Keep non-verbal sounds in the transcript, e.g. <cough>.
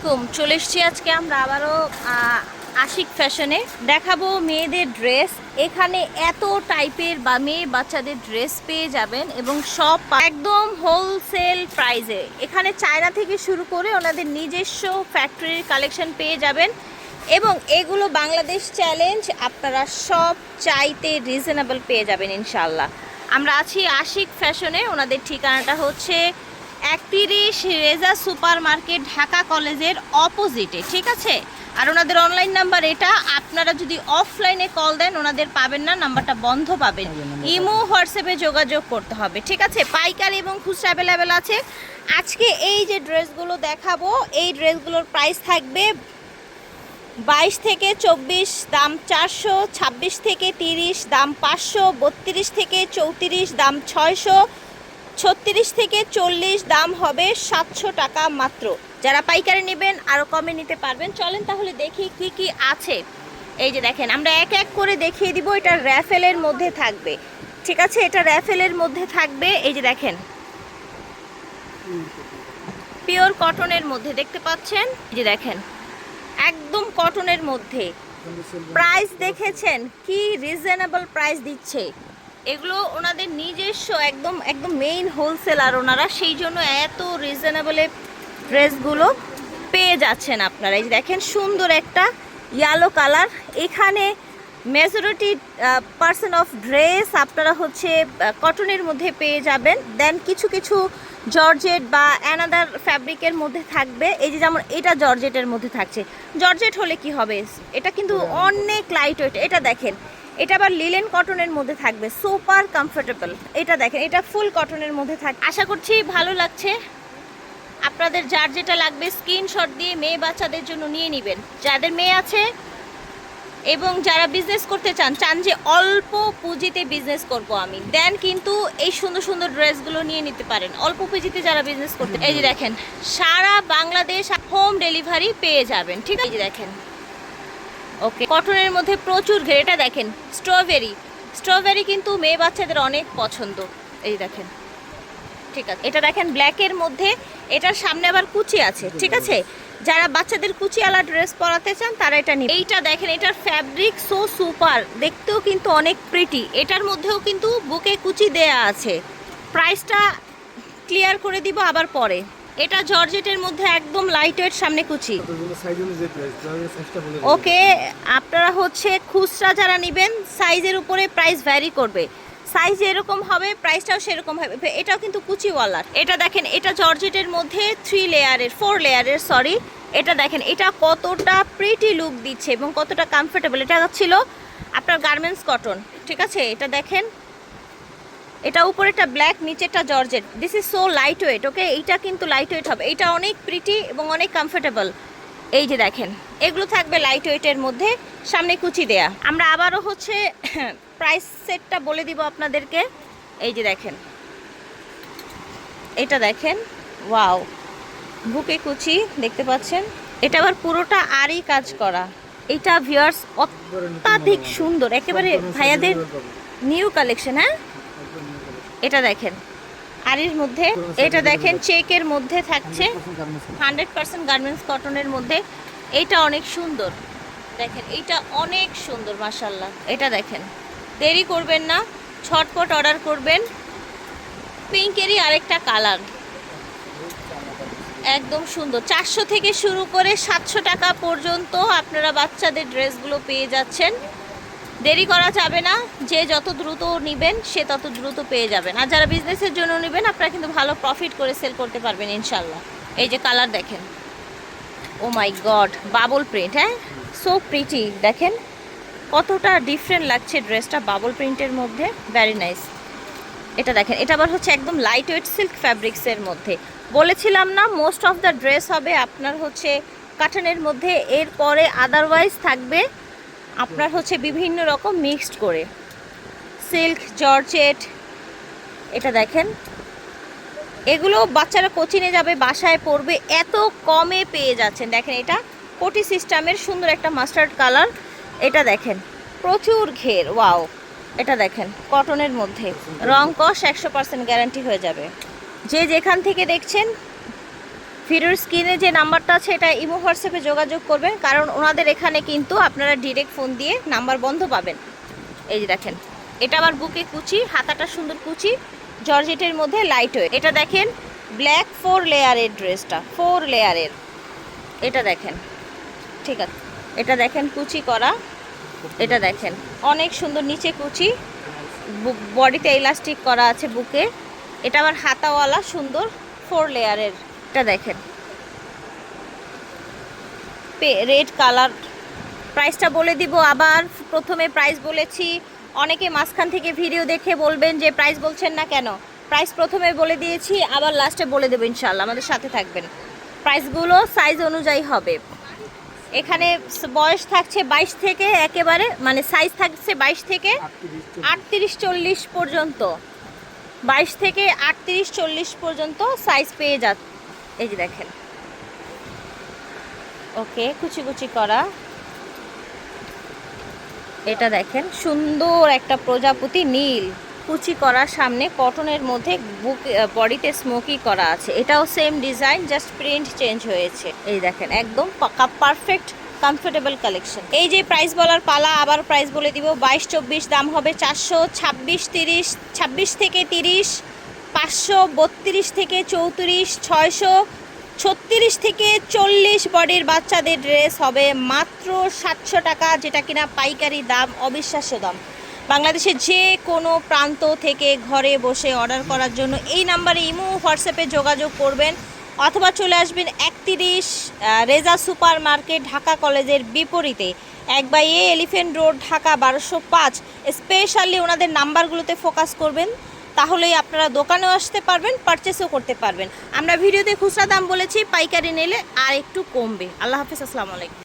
আলাইকুম। চলে এসছি আজকে আমরা আবারও আশিক ফ্যাশনে। দেখাবো মেয়েদের ড্রেস। এখানে এত টাইপের বা মেয়ে বাচ্চাদের ড্রেস পেয়ে যাবেন এবং সব একদম হোলসেল প্রাইজে এখানে চায়না থেকে শুরু করে ওনাদের নিজস্ব ফ্যাক্টরির কালেকশন পেয়ে যাবেন। এবং এগুলো বাংলাদেশ চ্যালেঞ্জ আপনারা সব চাইতে রিজনেবল পেয়ে যাবেন ইনশাল্লাহ আমরা আছি আশিক ফ্যাশনে। ওনাদের ঠিকানাটা হচ্ছে একত্রিশ রেজা সুপার মার্কেট ঢাকা কলেজের অপোজিটে ঠিক আছে? আর ওনাদের অনলাইন নাম্বার এটা আপনারা যদি অফলাইনে কল দেন ওনাদের পাবেন না নাম্বারটা বন্ধ পাবেন। ইমো হোয়াটসঅ্যাপে যোগাযোগ করতে হবে ঠিক আছে? পাইকারি এবং খুচরা অ্যাভেলেবেল আছে। আজকে এই যে ড্রেসগুলো দেখাবো এই ড্রেসগুলোর প্রাইস থাকবে বাইশ থেকে চব্বিশ দাম চারশো ছাব্বিশ থেকে তিরিশ দাম পাঁচশো বত্রিশ থেকে চৌত্রিশ দাম ছয়শো ছত্রিশ থেকে চল্লিশ দাম হবে সাতশো টাকা মাত্র। যারা পাইকারি নেবেন আরও কমে নিতে পারবেন। চলেন তাহলে দেখি কি কি আছে। এই যে দেখেন, আমরা এক এক করে দেখিয়ে দিব, এটা র্যাফেলের মধ্যে থাকবে। ঠিক আছে, এটা র্যাফেলের মধ্যে থাকবে। এই যে দেখেন, পিওর কটনের মধ্যে, দেখতে পাচ্ছেন? এই যে দেখেন, একদম কটনের মধ্যে। প্রাইস দেখেছেন? কি রিজনেবল প্রাইস দিচ্ছে? এগুলো ওনাদের নিজস্ব একদম একদম মেইন হোলসেলার ওনারা সেই জন্য এত রিজনেবলে ড্রেসগুলো পেয়ে যাচ্ছেন আপনারা। এই যে দেখেন সুন্দর একটা ইয়েলো কালার এখানে মেজরিটি পার্সন অফ ড্রেস আপনারা হচ্ছে কটনের মধ্যে পেয়ে যাবেন। দেন কিছু কিছু জর্জেট বা অ্যানাদার ফ্যাব্রিকের মধ্যে থাকবে। এই যে যেমন এটা জর্জেটের মধ্যে থাকছে। জর্জেট হলে কি হবে? এটা কিন্তু অনেক লাইট ওয়েট এটা দেখেন এটা আবার লিলেন কটনের মধ্যে থাকবে সুপার কমফোর্টেবল এটা দেখেন, এটা ফুল কটনের মধ্যে থাকবে আশা করছি ভালো লাগছে। আপনাদের যার যেটা লাগবে স্ক্রিনশট দিয়ে মেয়ে বাচ্চাদের জন্য নিয়ে নেবেন। যাদের মেয়ে আছে এবং যারা বিজনেস করতে চান চান যে অল্প পুঁজিতে বিজনেস করব আমি দেন কিন্তু এই সুন্দর সুন্দর ড্রেসগুলো নিয়ে নিতে পারেন। অল্প পুঁজিতে যারা বিজনেস করতে এই যে দেখেন, সারা বাংলাদেশ হোম ডেলিভারি পেয়ে যাবেন, ঠিক আছে? দেখেন। ওকে। কটনের মধ্যে প্রচুর ঘের। এটা দেখেন, স্ট্রবেরি। স্ট্রবেরি কিন্তু মেয়ে বাচ্চাদের অনেক পছন্দ। এই দেখেন, ঠিক আছে। এটা দেখেন ব্ল্যাকের মধ্যে, এটার সামনে আবার কুচি আছে, ঠিক আছে? যারা বাচ্চাদের কুচিওয়ালা ড্রেস পরাতে চান, তারা এটা নিন এইটা দেখেন, এটার ফ্যাব্রিক সো সুপার। দেখতেও কিন্তু অনেক প্রিটি এটার মধ্যেও কিন্তু বুকে কুচি দেয়া আছে। প্রাইসটা ক্লিয়ার করে দিব আবার পরে। এটা জর্জেটের মধ্যে একদম লাইট ওয়েট সামনে কুচি। ওকে আপনারা হচ্ছে খুচরা যারা নেবেন সাইজের উপরে প্রাইস ভ্যারি করবে। সাইজ এরকম হবে প্রাইসটাও সেরকম হবে। এটাও কিন্তু কুচিওয়ালার এটা দেখেন এটা জর্জেটের মধ্যে থ্রি লেয়ারের ফোর লেয়ারের সরি এটা দেখেন এটা কতটা প্রিটি লুক দিচ্ছে এবং কতটা কমফোর্টেবল এটা ছিল আপনার গার্মেন্টস কটন ঠিক আছে? এটা দেখেন এটা উপরেটা ব্ল্যাক নিচেরটা georgette this is so light weight okay এইটা কিন্তু লাইট ওয়েট হবে। এটা অনেক প্রিটি এবং অনেক কমফোর্টেবল এই যে দেখেন এগুলো থাকবে লাইট ওয়েটের মধ্যে সামনে কুচি দেয়া। আমরা আবারও হচ্ছে <coughs> প্রাইস সেটটা বলে দিব আপনাদেরকে। এই যে দেখেন এটা দেখেন ওয়াও বুকে কুচি দেখতে পাচ্ছেন? এটা আবার পুরোটা আরই কাজ করা। এটা ভিউয়ার্স অত্যাধিক সুন্দর একেবারে ভাইয়াদের। নিউ কালেকশন হ্যাঁ। এটা দেখেন। আরির মধ্যে, এটা দেখেন, চেকের মধ্যে থাকছে। 100% garments হবে। হান্ড্রেড পার্সেন্ট গার্মেন্টস কটনের মধ্যে। এটা অনেক সুন্দর। দেখেন, এইটা অনেক সুন্দর মাসাল্লাহ এটা দেখেন। দেরি করবেন না, ছটপট অর্ডার করবেন। পিঙ্কেরই আরেকটা কালার। একদম সুন্দর। চারশো থেকে শুরু করে সাতশো টাকা পর্যন্ত আপনারা বাচ্চাদের ড্রেসগুলো পেয়ে যাচ্ছেন। দেরি করা যাবে না। যে যত দ্রুত নেবেন, সে তত দ্রুত পেয়ে যাবেন। আর যারা বিজনেসের জন্য নেবেন, আপনারা কিন্তু ভালো প্রফিট করে সেল করতে পারবেন ইনশাল্লাহ এই যে কালার দেখেন। Oh my god bubble print হ্যাঁ? সো প্রিটি দেখেন। কতটা ডিফারেন্ট লাগছে ড্রেসটা বাবল প্রিন্টের মধ্যে। ভ্যারি নাইস এটা দেখেন, এটা আবার হচ্ছে একদম লাইট ওয়েট সিল্ক ফ্যাব্রিক্সের মধ্যে। বলেছিলাম না মোস্ট অফ দ্য ড্রেস হবে আপনার হচ্ছে কাটনের মধ্যে। এরপরে আদারওয়াইজ থাকবে আপনার হচ্ছে বিভিন্ন রকম মিক্সড করে। সিল্ক জর্জেট এটা দেখেন। এগুলো বাচ্চারা কোচিনে যাবে, বাসায় পড়বে, এত কমে পেয়ে যাচ্ছেন। দেখেন এটা, কোটি সিস্টেমের সুন্দর একটা মাস্টার্ড কালার এটা দেখেন, প্রচুর ঘের ওয়াও এটা দেখেন কটনের মধ্যে। রং কষ একশো পার্সেন্ট গ্যারান্টি হয়ে যাবে। যে যেখান থেকে দেখছেন ভিডিওর স্ক্রিনে যে নাম্বারটা আছে, এটা ইমো হোয়াটসঅ্যাপে যোগাযোগ করবেন, কারণ ওনাদের এখানে কিন্তু আপনারা ডিরেক্ট ফোন দিয়ে নাম্বার বন্ধ পাবেন। এই যে দেখেন, এটা আবার বুকে কুচি, হাতাটা সুন্দর কুচি, জর্জেটের মধ্যে লাইট হয়ে এটা দেখেন ব্ল্যাক ফোর লেয়ারের ড্রেসটা ফোর লেয়ারের এটা দেখেন, ঠিক আছে। এটা দেখেন, কুচি করা। এটা দেখেন, অনেক সুন্দর নিচে কুচি। বডিতে ইলাস্টিক করা আছে বুকে। এটা আবার হাতাওয়ালা, সুন্দর ফোর লেয়ারের এটা দেখেন। রেড কালার প্রাইসটা বলে দিব আবার, প্রথমে প্রাইস বলেছি। অনেকে মাঝখান থেকে ভিডিও দেখে বলবেন যে প্রাইস বলছেন না কেন? প্রাইস প্রথমে বলে দিয়েছি, আবার লাস্টে বলে দেবো ইনশাল্লাহ আমাদের সাথে থাকবেন। প্রাইসগুলো সাইজ অনুযায়ী হবে। এখানে বয়স থাকছে বাইশ থেকে একেবারে মানে সাইজ থাকছে বাইশ থেকে আটত্রিশ চল্লিশ পর্যন্ত। বাইশ থেকে আটত্রিশ চল্লিশ পর্যন্ত সাইজ পেয়ে যা এই যে দেখেন। ওকে, কুচি কুচি করা। এটা দেখেন, সুন্দর একটা প্রজাপতি নীল। কুচি করার সামনে কটনের মধ্যে বুক বডিতে স্মোকি করা আছে। এটাও same design just print change হয়েছে। এই দেখেন, একদম পারফেক্ট কমফোর্টেবল কালেকশন এই যে প্রাইস বলার পালা, আবার প্রাইস বলে দিব, বাইশ চব্বিশ দাম হবে চারশো ছাব্বিশ তিরিশ, ছাব্বিশ থেকে তিরিশ। পাঁচশো বত্রিশ থেকে চৌত্রিশ, ছয়শো ছত্রিশ থেকে চল্লিশ বডির বাচ্চাদের ড্রেস হবে মাত্র সাতশো টাকা, যেটা কিনা পাইকারি দাম, অবিশ্বাস্য দাম। বাংলাদেশের যে কোনো প্রান্ত থেকে ঘরে বসে অর্ডার করার জন্য এই নাম্বারে ইমো, হোয়াটসঅ্যাপে যোগাযোগ করবেন অথবা চলে আসবেন একত্রিশ রেজা সুপার মার্কেট ঢাকা কলেজের বিপরীতে। এক by A elephant road, Dhaka বারোশো পাঁচ। স্পেশালি ওনাদের নাম্বারগুলোতে ফোকাস করবেন। তাহলেই আপনারা দোকানেও আসতে পারবেন পারচেসও করতে পারবেন। আমরা ভিডিওতে খুচরা দাম বলেছি, পাইকারি নিলে আর একটু কমবে। আল্লাহ হাফিজ, আসসালামু আলাইকুম।